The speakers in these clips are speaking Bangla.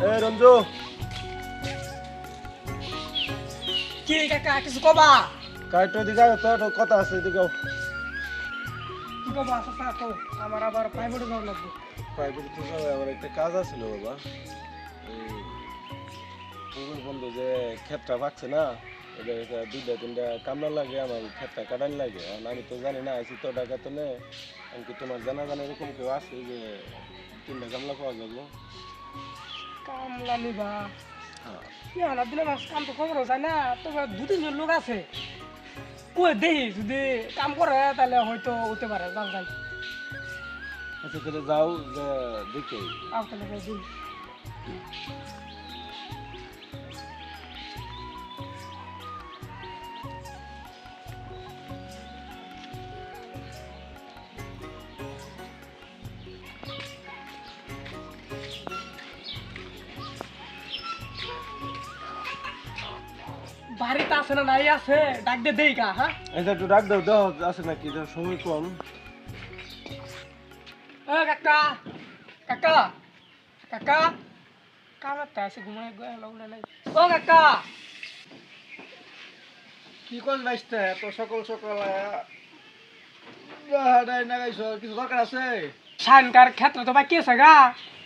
রঞ্জু। কি কাকা কিছু কবা? কাটো দিগা তোর কথা আছে দিগা কি কবা? আমার আবার লাগবে। তো যাবে আবার একটা কাজ আছিল বাবা। বন্ধু যে ক্ষেতটা ভাগছে না দুইটা তিনটা কামড়া লাগে আমার ক্ষেতটা কাটান লাগে। আমি তো জানি না আছি তো টাকা তো নেই তোমার জানা জানা এরকম কেউ আছে যে তিনটা কামলা পাওয়া যাব। কামলা নিবা কি আনা দিলে মাস কাম তো খবর যায় না? তো দু তিনজন লোক আছে। কই দেহি যদি কাম করে তাহলে হয়তো হতে পারে যাও যাই। আচ্ছা তাহলে যাও দেখে আও তাহলে যাই বাড়িতে আছে না নাই আছে ডাক দে দেই গা হ্যাঁ? এটা একটু ডাক দাও দাও আছে নাকি? সময় কম। ও কাকা কাকা কাকা কামাতে আছে ঘুমাই লগলে নাই। ও কাকা! কি বাইসতে? এত সকাল সকাল নাগাইছ কিছু দরকার আছে? শানকার ক্ষেত্রে তো বাকি আছে গা।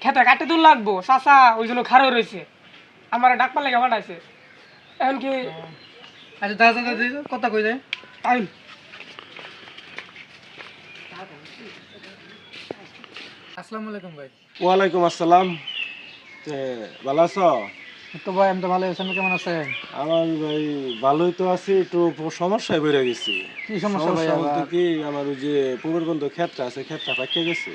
ক্ষেত্রে কাটতে দূর লাগবো চাচা ওই জন্য খারো রয়েছে। আমার ডাক পালে কেমন আছে এখন কি আচ্ছা দাদা দাদা কথা কই যায় টাইম আসসালামু আলাইকুম ভাই ওয়ালাইকুম আসসালাম। ভালো আছো? তো ভাই আমি তো ভালো আছি কেমন আছেন? আমার ভাই ভালোই তো আছি একটু সমস্যায় বেড়ে গেছি। কি সমস্যা ভাই বলতে কি আমার ওই যে পূর্বের বন্ধু ক্ষেতটা আছে ক্ষেতটা পাকিয়ে গেছে।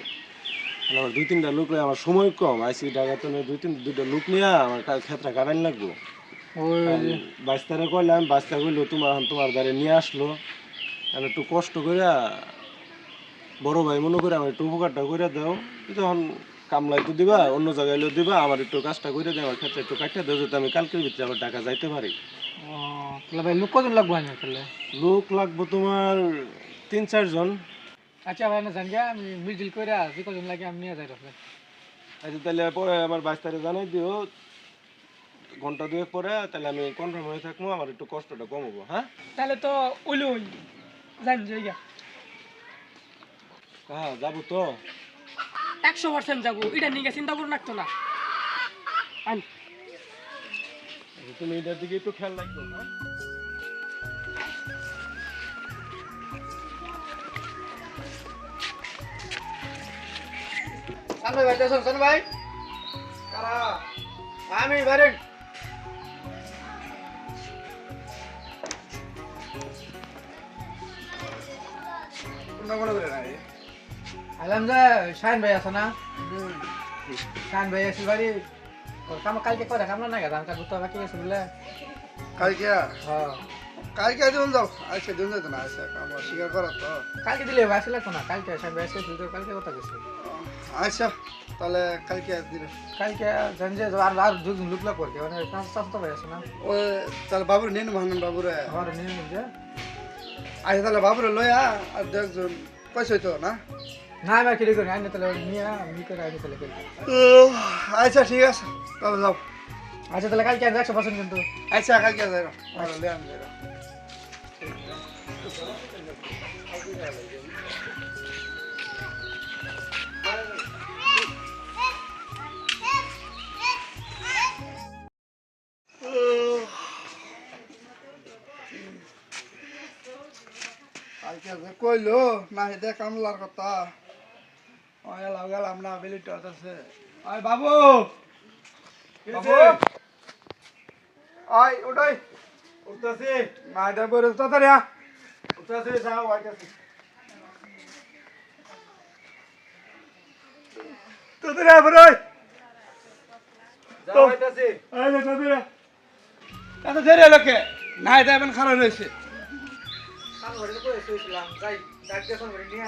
মানে আমার দুই তিনটা লোক আমার সময় কম। আইসি ঢাকাতে দুই তিন দুইটা লোক নিয়ে আমার কা- ক্ষেতটা কাটাই লাগবো। বাস্তারে কইলাম বাস্তা কইলো তোমার তোমার দ্বারে নিয়ে আসলো। আমি একটু কষ্ট করে বড় ভাই মনে করে আমার একটু উপকারটা করে দাও। তখন কামলাই তো দিবা অন্য জায়গায় দিবা আমার একটু কাজটা করে দেয় আমার ক্ষেত্রে একটু কাটিয়ে দেও যাতে আমি কালকের ভিতরে আমার টাকা যাইতে পারি। তাহলে ভাই লোক কজন লাগবো আমি তাহলে? লোক লাগবো তোমার তিন চারজন আচ্ছা ভাই না জান আমি মিডিল করে যে কজন লাগে আমি নিয়ে যাই রাখলে আচ্ছা তাহলে পরে আমার বাইশ তারিখ জানাই দিও। ঘণ্টা দুয়েক পরে তাহলে আমি কনফার্ম হয়ে থাকব আমার একটু কষ্টটা কমাবো হ্যাঁ? তাহলে তো ওইলো ওই জান জায়গা হ্যাঁ যাব তো। একশো পার্সেন্ট যাব এটা নিয়ে চিন্তা করে রাখতো না। আন। তুমি এটার দিকে একটু খেয়াল রাখব হ্যাঁ? সান ভাই ভাই ভাই আমি বাইরে। আলাম যে শাইন ভাই আছে না শাইন ভাই আছে বাড়ি কাম কালকে করে কামলা না গেছে কাল তো বাকি আছে বলে কালকে হ্যাঁ কালকে দিন যাও আজকে দিন যেত না আজকে আমার স্বীকার করার তো কালকে দিলে আসে লাগতো না কালকে শাইন ভাই আসে তুই তো কালকে কথা কইছিস আচ্ছা তাহলে কালকে দিলে কালকে জানছে আর আর দুদিন লুকলা করতে মানে কাজ চাষ তো ভাই আছে না ওই তাহলে বাবুর নিন মহানন বাবুরে আমার নিয়ে নিয়ে আচ্ছা তাহলে বাবুরে লইয়া আর একজন পয়সা তো না? না আমি আর কি করি আইনে তাহলে নিয়ে আমি করে আনি তাহলে করি আচ্ছা ঠিক আছে। তাহলে যাও। আচ্ছা তাহলে কালকে একশো পার্সেন্ট কিন্তু। আচ্ছা কালকে যাই লই আমি যাই কালকে যে কইলো না হেদে কামলার কথা। লাগ গেলাম না বেলিটা আছে ওই বাবু! বাবু! ওই উঠাই। উঠতেছি। না এটা বলে তাড়াতাড়ি আ। উঠতেছি যাও আইতেছি। তাড়াতাড়ি আ বড় যাও আইতেছি। তাড়াতাড়ি না এটা এখন খারাপ হয়েছে। যাই ডাক দিয়ে ফোন করে নিয়ে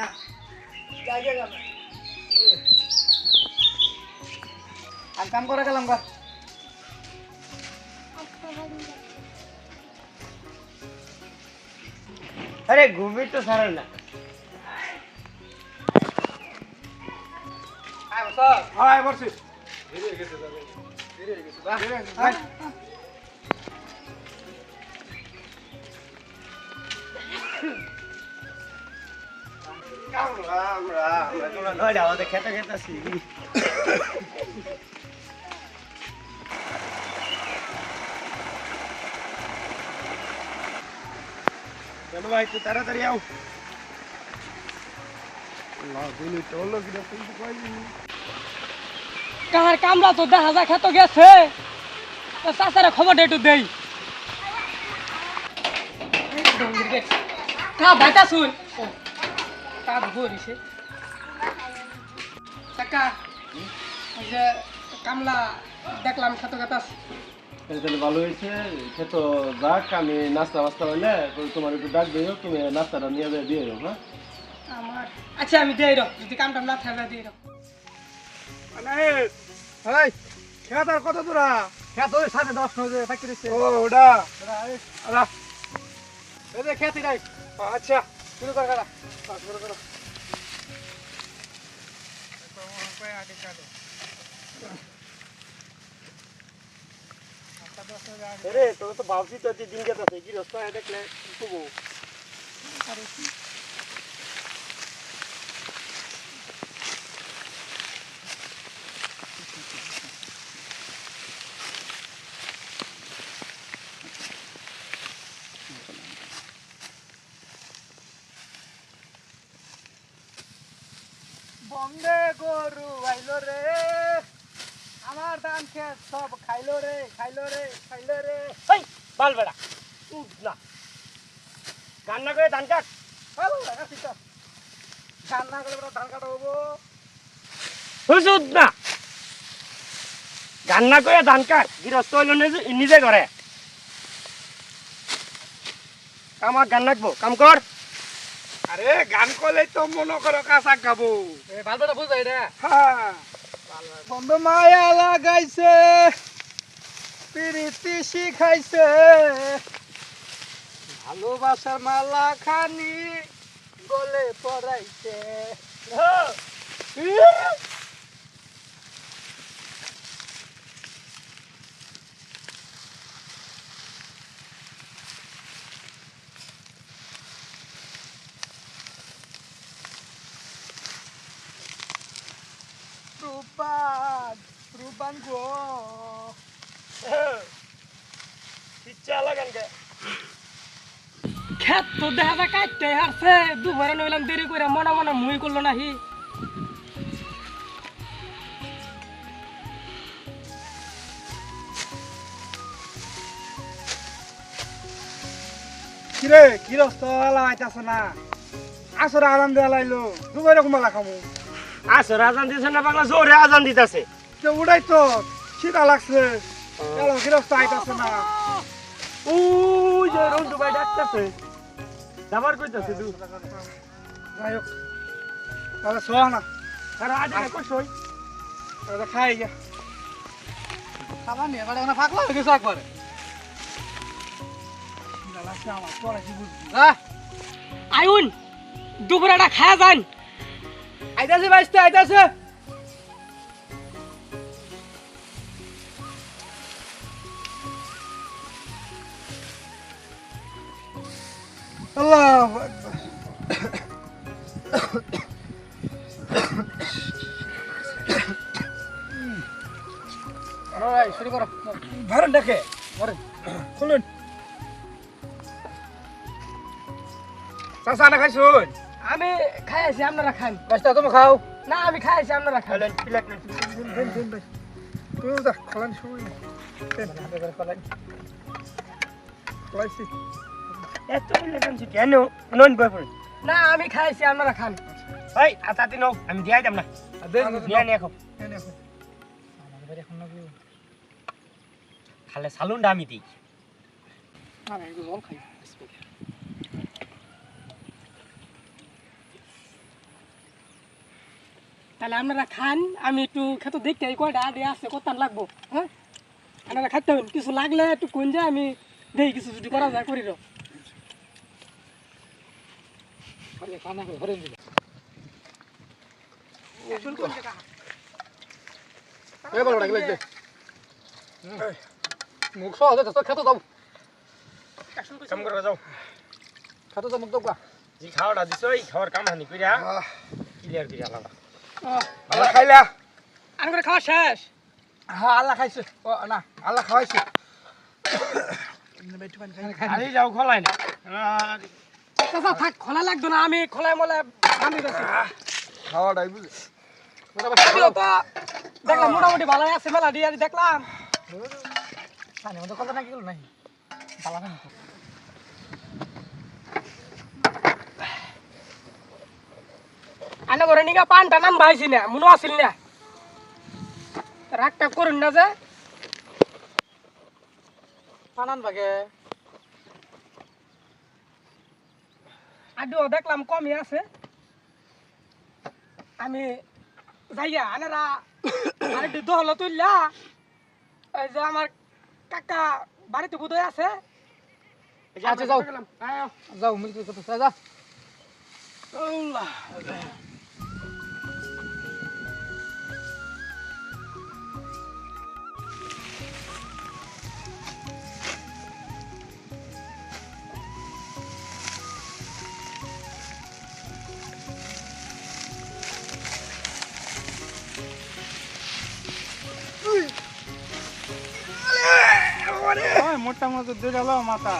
আর কাম করে গেলাম গা। আরে ঘুমি তো সারা না। আয় বস। হয় আমরা তোমরা নয়টা আমাদের খেতে চলো ভাই তুই তাড়াতাড়ি আও কাহার তো দেখা যায় খেত গেছে। চাষারা খবরটা একটু দেই। কা ভাইটা শুন। ও কা ধরিছে কাকা ওই যে কামলা দেখলাম খেতো গেতাস। তাহলে ভালো হয়েছে খেত যাক আমি নাস্তা মাস্তা হইলে তোমার একটু ডাক দিও তুমি নাস্তাটা নিয়ে যাই দিয়ে হ্যাঁ? আমার আচ্ছা আমি দেই রো যদি কামটা না থাকে দেই রো এই খেত আর কত দূরা? খেত ওই সাড়ে দশ নজে থাকি ও ওটা। খেতি নাই আচ্ছা শুরু কর খেলা শুরু করো। রে তোর তো ভাবছি তো দিন গেছে কি রাস্তা দেখলে খুব বন্দে গরু আইলো রে আমার ধান খেত সব খাইলো রে খাইলো রে খাইলো রে। এই বাল বেড়া। উঠ না। কান্না করে ধান কাট। না গেলে বড় ধান কাটা হব। না। কান্না করে ধান কাট। গৃহস্থ হইল নিজে- নিজে করে আমার গান রাখব কাম কর। আরে গান করলে তো মনে করো কাঁচা খাব। এ ভালো বুঝাই রে হ্যাঁ। বন্ধু মায়া লাগাইছে প্রীতি শিখাইছে। ভালোবাসার মালা খানি গলে পড়াইছে। গো ইচ্ছা লাগান খেত তো দেখা যায় কাটতে হারছে দুবারে নইলাম দেরি করে মনে মনে মুই করল নাহি। কিরে গৃহস্থ এলা আইতাছে না। আসর আরাম দেওয়া লাইলো দুবাই রকম মেলা খামু? আসর আজান দিছে না বাংলা জোরে আজান দিতেছে। তো উড়াই তো শীতা লাগছে। আইতাছে না। ওই যে রন্টু ভাই ডাকতেছে। যাবার কইতাছে দু যাই হোক তাহলে শোয়া না। তারা আজকে কইছই তাহলে খাই গিয়া। খাবার নিয়ে ফাঁকলা হয়ে গেছে একবারে। শীতা লাগছে আমার পরে কি বুঝবি। হ্যাঁ আইউন দুপুরাটা খায়া যান। আইতাছে বাইসতে আইতাছে। শুরু করো। ভারত ডাকে খুলুন। চাষা না খাইছুন আমি খাইছি আপনারা খান। বাইসতে তুমি খাও। না আমি খাইছি আপনারা খান। দিন দিন ভাই তুই যা খালান ফেলাই খাইছি এত বলে কানছি কেন নন বয় না আমি খাইছি আপনারা খান। ভাই আতাতি নাও আমি দিয়াই দাম না। নিয়ে নিয়ে খাও এখন খালে সালুনটা আমি দিই। আমি একটু জল খাই। তাহলে আপনারা খান আমি একটু খেত দেখতে কয়টা দিয়ে আসছে কত লাগবো হ্যাঁ? আপনারা খাইতে হবেন কিছু লাগলে একটু কোন যায় আমি দেখি কিছু যদি করা যায় করি রো মুখ সহজে তো খেতে দাও কাম করে যাও। খেতে দাও মুখ দাও জি খাওয়াটা দিছই খাওয়ার কাম হানি কইরা ক্লিয়ার করে আলাদা। আল্লাহ খাইলা? আর করে খাওয়া শেষ? হ্যাঁ আল্লাহ খাইছে। ও না আল্লাহ খাওয়াইছে। আরে যাও খোলাই না। থাক খোলা লাগতো না আমি খোলাই মলে দিচ্ছি খাওয়াটাই বুঝে দেখলাম মোটামুটি ভালোই আছে মেলা দিয়ে দেখলাম। পানি মধ্যে কত নাকি নাই পালা না আনে করে নিগা পানটা নাম ভাইছি না মনে আসিল না। রাগটা করুন না যে। পানান বাগে আডিও দেখলাম কমই আছে। আমি যাইয়া আনেরা আরেকটু দহল তুললা। এই যে আমার কাকা বাড়িতে বোধহয় আছে আচ্ছা, যাও। আয়। যাও মিলকে কত যা আল্লাহ। মোটা মতো দিয়ে গেল মাথা।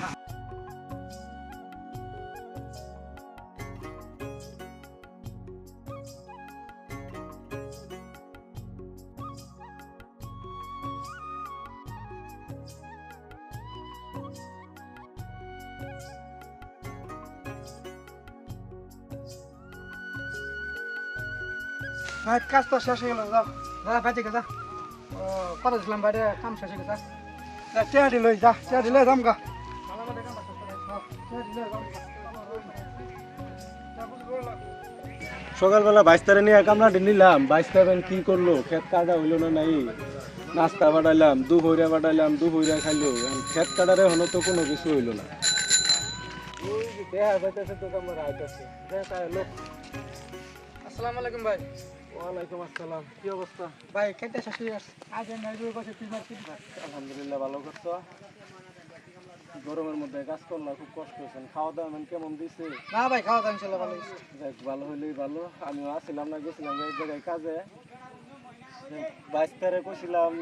ভাই কাজ তো শেষ হয়ে গেল যাও। যা। ও কত দিলাম বাইরে কাম শেষ হয়ে গেছে চেয়ারি লই যা চেয়ারি লই যাম গা। সকালবেলা বাইশটারে নিয়ে কামলাটি নিলাম। বাইশটা বেন কি করল? খেত কাটা হইল না নাই? নাস্তা বাড়াইলাম দু ভৈরা বাড়াইলাম দু ভৈরা খাইলো খেত কাটারে হলো তো কোনো কিছু হইল না। দেখা যাইতেছে তো আমার আইতাছে। দেখা লোক আসসালামু আলাইকুম ভাই। ওয়ালাইকুম আসসালাম। কি অবস্থা? ভাই খেতে শেষ গেছে আজ নাই দুই বছর তিন মাস তিন মাস আলহামদুলিল্লাহ ভালো করছ? গরমের মধ্যে কাজ করলাম খুব কষ্ট হয়েছে খাওয়া দাওয়া এমন কেমন দিছে? না ভাই খাওয়া দাওয়া ইনশাল্লাহ ভালো হয়েছে। ভালো হইলেই ভালো। আমিও আসছিলাম না গেছিলাম এক জায়গায় কাজে। বাইশ তারিখে কইছিলাম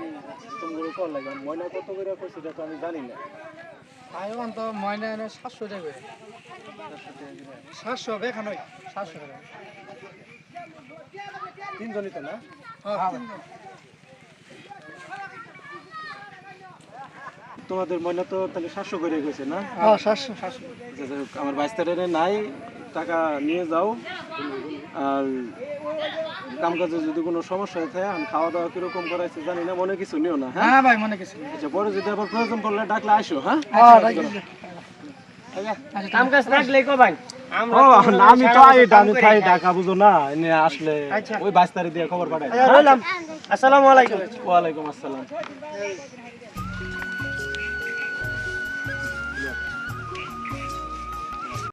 তুমি কল লাগে ময়না কত করে কইছি তো আমি জানি না। ওখান তো ময়না এনে সাতশো টাকা সাতশো বেখানই সাতশো টাকা তিনজনই তো না? হ্যাঁ তোমাদের ময়না তো তাহলে সাতশো করে গেছে না? হ্যাঁ আচ্ছা, আমার বাইশ তারিখে নাই টাকা নিয়ে যাও। আর কাম কাজে যদি কোনো সমস্যা হয়ে থাকে আমি খাওয়া দাওয়া কীরকম করাইছে জানি না মনে কিছু নিও না হ্যাঁ? হ্যাঁ ভাই মনে কিছু আচ্ছা পরে যদি আবার প্রয়োজন পড়লে ডাকলে আসো হ্যাঁ? হ্যাঁ রাখি কাম কাজ থাকলে কো ভাই আমি তো আই আমি খাই ঢাকা বুঝো না এনে আসলে ওই বাইশ তারিখ দিয়ে খবর পাঠাই। আসসালামু আলাইকুম। ওয়ালাইকুম আসসালাম।